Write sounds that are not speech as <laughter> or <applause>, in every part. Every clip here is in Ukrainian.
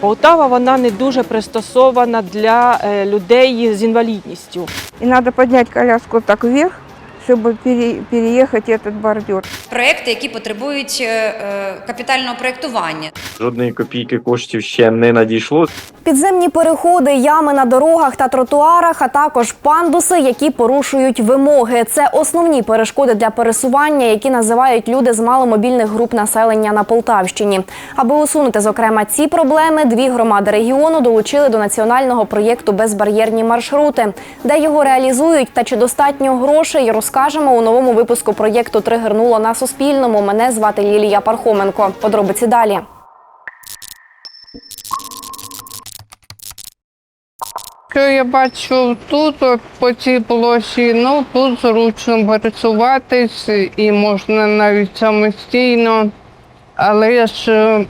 Полтава вона не дуже пристосована для е, людей з інвалідністю. І треба підняти коляску так вверх, чтобы пере- переехать этот бордюр. проекти, які потребують е, е, капітального проєктування. Жодної копійки коштів ще не надійшло. Підземні переходи, ями на дорогах та тротуарах, а також пандуси, які порушують вимоги. Це основні перешкоди для пересування, які називають люди з маломобільних груп населення на Полтавщині. Аби усунути, зокрема, ці проблеми, дві громади регіону долучили до національного проєкту Безбар'єрні маршрути, де його реалізують та чи достатньо грошей, розкажемо у новому випуску проєкту Тригернуло на Суспільному. Мене звати Лілія Пархоменко. Подробиці далі. Що я бачу тут, по цій площі, ну тут зручно пересуватись і можна навіть самостійно, але ж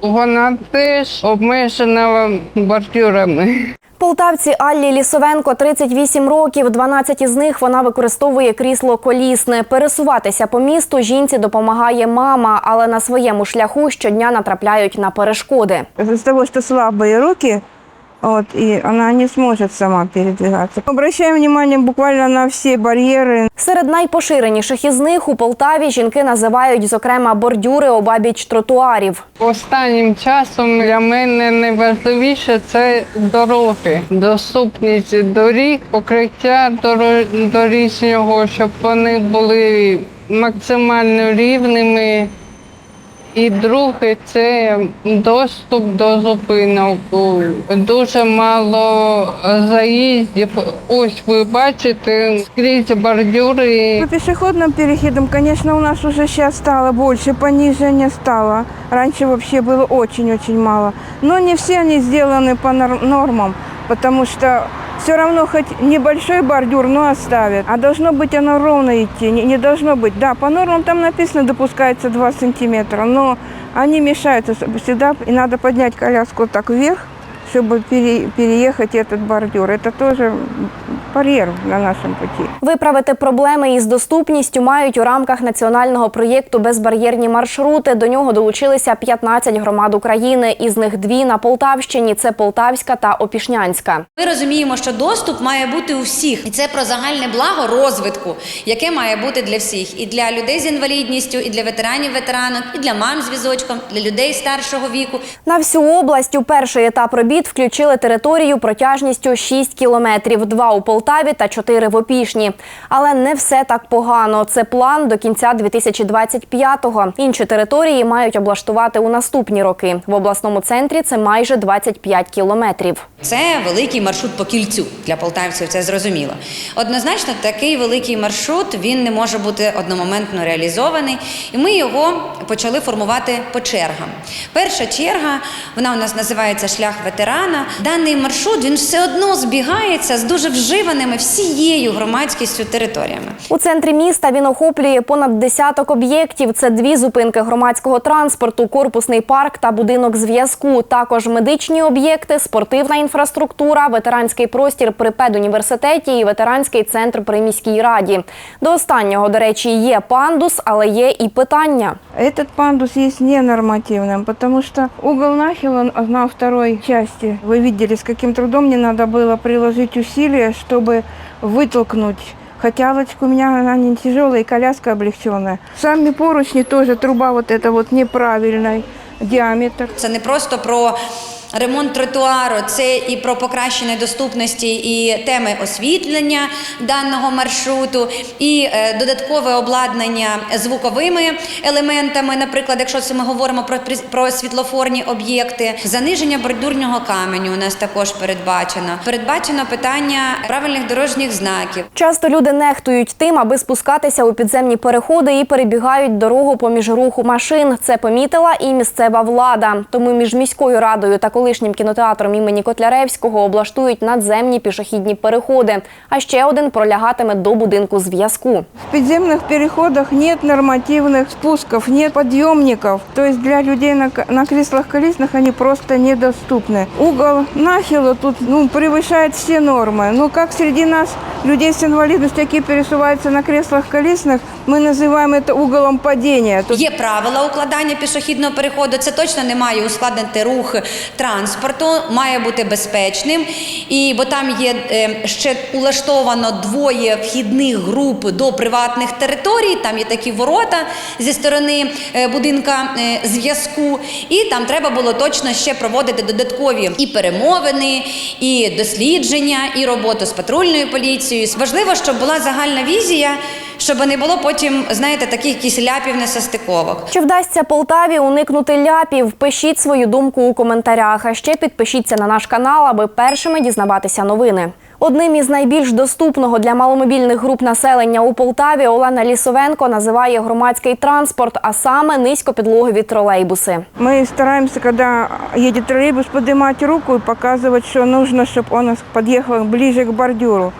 вона теж обмежена бордюрами. Полтавці Аллі Лісовенко 38 років. 12 із них вона використовує крісло колісне. Пересуватися по місту жінці допомагає мама, але на своєму шляху щодня натрапляють на перешкоди. Из-за того, що слабые руки, вот, и она не сможет сама передвигаться. Обращаем внимание буквально на все барьеры, Серед найпоширеніших із них у Полтаві жінки називають зокрема бордюри обабіч тротуарів. Останнім часом для мене найважливіше це дороги, доступність доріг, покриття доро- доріжнього, щоб вони були максимально рівними. І друге це доступ до зупинок. Дуже мало заїздів. Ось ви бачите скрізь бордюри. По пешеходным переходам, конечно, у нас уже сейчас стало больше, пониже не стало. Раньше вообще было очень-очень мало. Но не все они сделаны по нор- нормам, потому что все равно хоть небольшой бордюр, но оставят. А должно быть оно ровно идти, не, не должно быть. Да, по нормам там написано, допускается 2 сантиметра, но они мешаются всегда, и надо поднять коляску так вверх, чтобы пере- переехать этот бордюр. Это тоже барьер на нашем пути. Виправити проблеми із доступністю мають у рамках національного проєкту Безбар'єрні маршрути. До нього долучилися 15 громад України. Із них дві на Полтавщині це Полтавська та Опішнянська. Ми розуміємо, що доступ має бути у всіх, і це про загальне благо розвитку, яке має бути для всіх, і для людей з інвалідністю, і для ветеранів ветеранок, і для мам з візочком, для людей старшого віку. На всю область у перший етап робіт включили територію протяжністю 6 кілометрів, два у Полтаві та 4 в Опішні. Але не все так погано. Це план до кінця 2025-го. Інші території мають облаштувати у наступні роки. В обласному центрі це майже 25 кілометрів. Це великий маршрут по кільцю для полтавців. Це зрозуміло. Однозначно, такий великий маршрут він не може бути одномоментно реалізований, і ми його почали формувати по чергам. Перша черга вона у нас називається шлях ветерана. Даний маршрут він все одно збігається з дуже вживаними всією громадськістю територіями. У центрі міста він охоплює понад десяток об'єктів. Це дві зупинки громадського транспорту, корпусний парк та будинок зв'язку. Також медичні об'єкти, спортивна інфраструктура, ветеранський простір при педуніверситеті і ветеранський центр при міській раді. До останнього, до речі, є пандус, але є і питання. Этот пандус есть ненормативным, потому что угол нахила на второй части. Вы видели, с каким трудом мне надо было приложить усилия, чтобы вытолкнуть Хотялочка у меня, она не тяжелая, и коляска облегченная. Сами поручни тоже, труба вот эта вот неправильный диаметр. Це не просто про ремонт тротуару, це і про покращення доступності і теми освітлення даного маршруту, і е, додаткове обладнання звуковими елементами. Наприклад, якщо це ми говоримо про, про світлофорні об'єкти, заниження бордюрного каменю у нас також передбачено. Передбачено питання правильних дорожніх знаків. Часто люди нехтують тим, аби спускатися у підземні переходи і перебігають дорогу поміж руху машин. Це помітила і місцева влада. Тому між міською радою та колишнім кінотеатром імені Котляревського облаштують надземні пішохідні переходи. А ще один пролягатиме до будинку зв'язку. В подземных переходах нет нормативных спусков, нет подъемников. То есть для людей на, к- на креслах колесных они просто недоступны. Угол нахила тут ну, превышает все нормы. Но как среди нас людей с инвалидностью, которые пересуваются на креслах колесных, мы называем это уголом падения. То Є правила укладання пішохідного переходу. Це точно не має ускладнити рух транспорту, має бути безпечним. І бо там є е, ще улаштовано двоє вхідних груп до приватних територій. Там є такі ворота зі сторони е, будинка е, зв'язку. І там треба було точно ще проводити додаткові і перемовини, і дослідження, і роботу з патрульною поліцією. Важливо, щоб була загальна візія, щоб не було потім, знаєте, таких якісь ляпів несостиковок. Чи вдасться Полтаві уникнути ляпів? Пишіть свою думку у коментарях. А ще підпишіться на наш канал, аби першими дізнаватися новини. Одним із найбільш доступного для маломобільних груп населення у Полтаві Олена Лісовенко називає громадський транспорт, а саме низькопідлогові тролейбуси. Мы стараемся, когда едет троллейбус, поднимать руку и показывать, что нужно, чтобы он подъехал ближе к бордюру.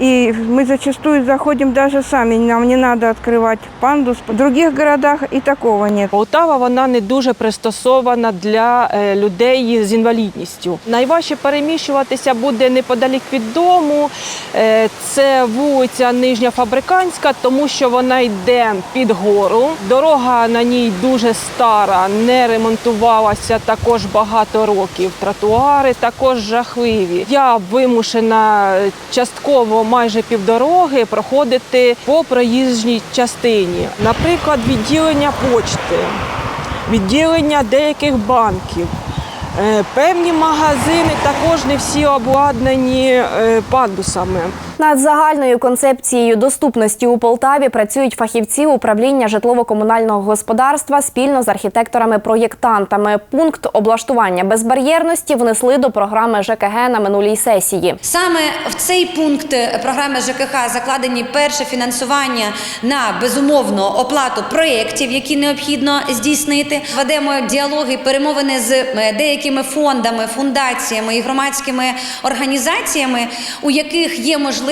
И мы зачастую заходим даже сами, нам не надо открывать пандус. В других городах и такого нет. Полтава вона не дуже пристосована для е, людей з інвалідністю. Найважче переміщуватися буде неподалік від дому. Е, Це вулиця Нижня Фабриканська, тому що вона йде під гору. Дорога на ній дуже стара, не ремонтувалася також багато років. Тротуари також жахливі. Я вимушена частково майже півдороги проходити по проїжджій частині. Наприклад, відділення почти відділення деяких банків. Е, Певні магазини також не всі обладнані е, пандусами. Над загальною концепцією доступності у Полтаві працюють фахівці управління житлово-комунального господарства спільно з архітекторами-проєктантами. Пункт облаштування безбар'єрності внесли до програми ЖКГ на минулій сесії. Саме в цей пункт програми ЖКХ закладені перше фінансування на безумовно оплату проєктів, які необхідно здійснити. Ведемо діалоги, перемовини з е, деякими фондами, фундаціями і громадськими організаціями, у яких є можливість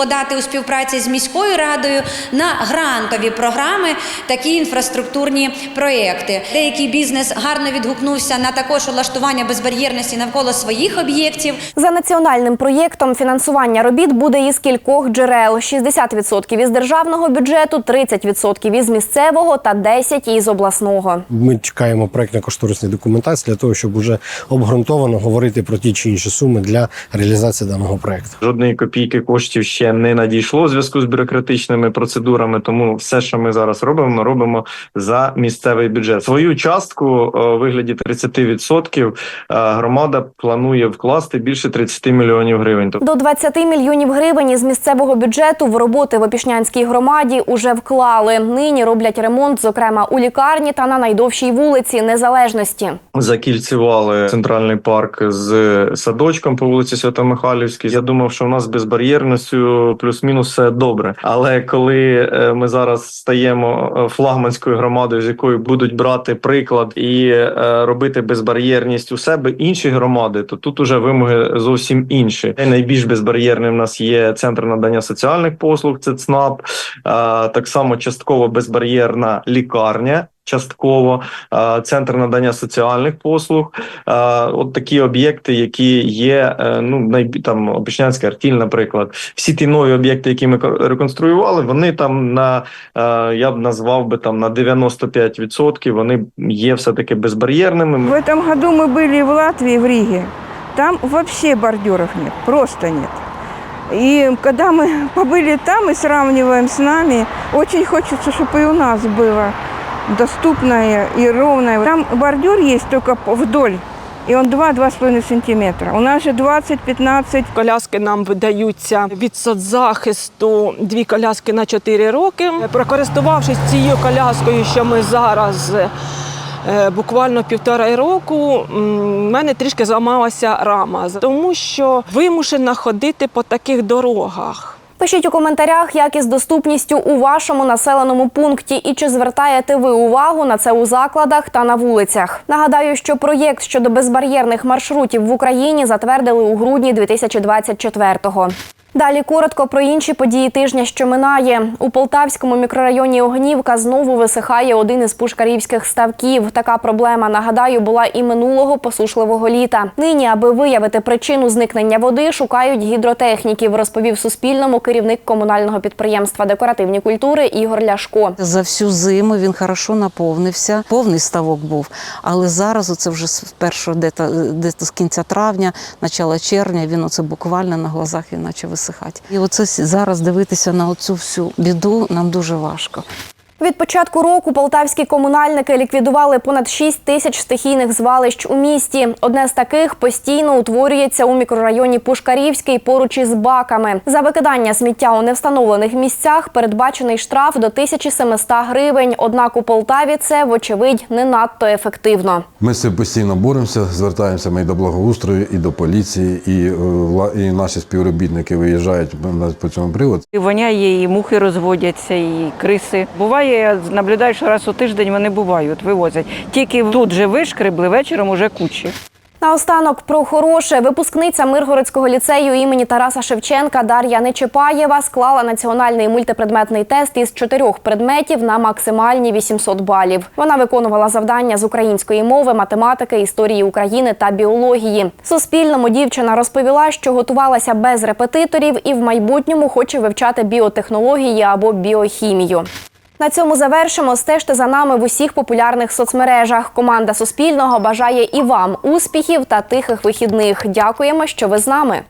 подати у співпраці з міською радою на грантові програми такі інфраструктурні проєкти. Деякий бізнес гарно відгукнувся на також улаштування безбар'єрності навколо своїх об'єктів. За національним проєктом фінансування робіт буде із кількох джерел: 60% із державного бюджету, 30% із місцевого та 10% із обласного. Ми чекаємо проектно-кошторисної документації для того, щоб уже обґрунтовано говорити про ті чи інші суми для реалізації даного проекту. Жодної копійки коштів ще не надійшло у зв'язку з бюрократичними процедурами. Тому все, що ми зараз робимо, ми робимо за місцевий бюджет. Свою частку е, у вигляді 30% е, громада планує вкласти більше 30 мільйонів гривень. До 20 мільйонів гривень із місцевого бюджету в роботи в Опішнянській громаді уже вклали. Нині роблять ремонт, зокрема у лікарні та на найдовшій вулиці Незалежності. закільцювали центральний парк з садочком по вулиці Свято-Михайлівській. Я думав, що в нас з безбар'єрністю плюс-мінус все добре. Але коли е, ми зараз стаємо е, флагманською громадою, з якої будуть брати приклад і е, робити безбар'єрність у себе інші громади, то тут уже вимоги зовсім інші. Найбільш безбар'єрним в нас є центр надання соціальних послуг, це ЦНАП, так само частково безбар'єрна лікарня Частково е, центр надання соціальних послуг, е, от такі об'єкти, які є. е, Ну найбі там Опішнянський артіль, наприклад, всі ті нові об'єкти, які ми ко- реконструювали, вони там на е, я б назвав би там на 95% Вони є все таки безбар'єрними. В этом году мы были в Латвии, в Риге. Там вообще бордюров нет, просто нет. И когда мы <laughs> побыли там и сравниваем с нами, очень хочется, чтобы и у нас было доступное и ровное. Там бордюр есть только вдоль, и он 2-2,5 сантиметра. У нас же 20-15 Коляски нам видаються від соцзахисту дві коляски на 4 роки. Прокористувавшись цією коляскою, що ми зараз. е, Буквально півтора року в мене трішки зламалася рама, тому що вимушена ходити по таких дорогах. Пишіть у коментарях, як із доступністю у вашому населеному пункті і чи звертаєте ви увагу на це у закладах та на вулицях. Нагадаю, що проєкт щодо безбар'єрних маршрутів в Україні затвердили у грудні 2024-го. Далі коротко про інші події тижня, що минає. У Полтавському мікрорайоні Огнівка знову висихає один із пушкарівських ставків. Така проблема, нагадаю, була і минулого посушливого літа. Нині, аби виявити причину зникнення води, шукають гідротехніків, розповів Суспільному керівник комунального підприємства декоративні культури Ігор Ляшко. За всю зиму він хорошо наповнився, повний ставок був. Але зараз, оце вже з першого дето, дето з кінця травня, начала червня, він оце буквально на глазах він почав висихати. І оце зараз дивитися на оцю всю біду нам дуже важко. Від початку року полтавські комунальники ліквідували понад 6 тисяч стихійних звалищ у місті. Одне з таких постійно утворюється у мікрорайоні Пушкарівський поруч із баками. За викидання сміття у невстановлених місцях передбачений штраф до 1700 гривень. Однак у Полтаві це, вочевидь, не надто ефективно. Ми з цим постійно боремося, звертаємося ми і до благоустрою, і до поліції, і, е, вла- і наші співробітники виїжджають на- по цьому приводу. І воняє, і мухи розводяться, і криси. Буває, я наблюдаю, що раз у тиждень вони бувають, вивозять. Тільки тут же вишкребли, вечором уже кучі. Наостанок про хороше. Випускниця Миргородського ліцею імені Тараса Шевченка Дар'я Нечепаєва склала національний мультипредметний тест із чотирьох предметів на максимальні 800 балів. Вона виконувала завдання з української мови, математики, історії України та біології. Суспільному дівчина розповіла, що готувалася без репетиторів і в майбутньому хоче вивчати біотехнології або біохімію. На цьому завершимо. Стежте за нами в усіх популярних соцмережах. Команда Суспільного бажає і вам успіхів та тихих вихідних. Дякуємо, що ви з нами.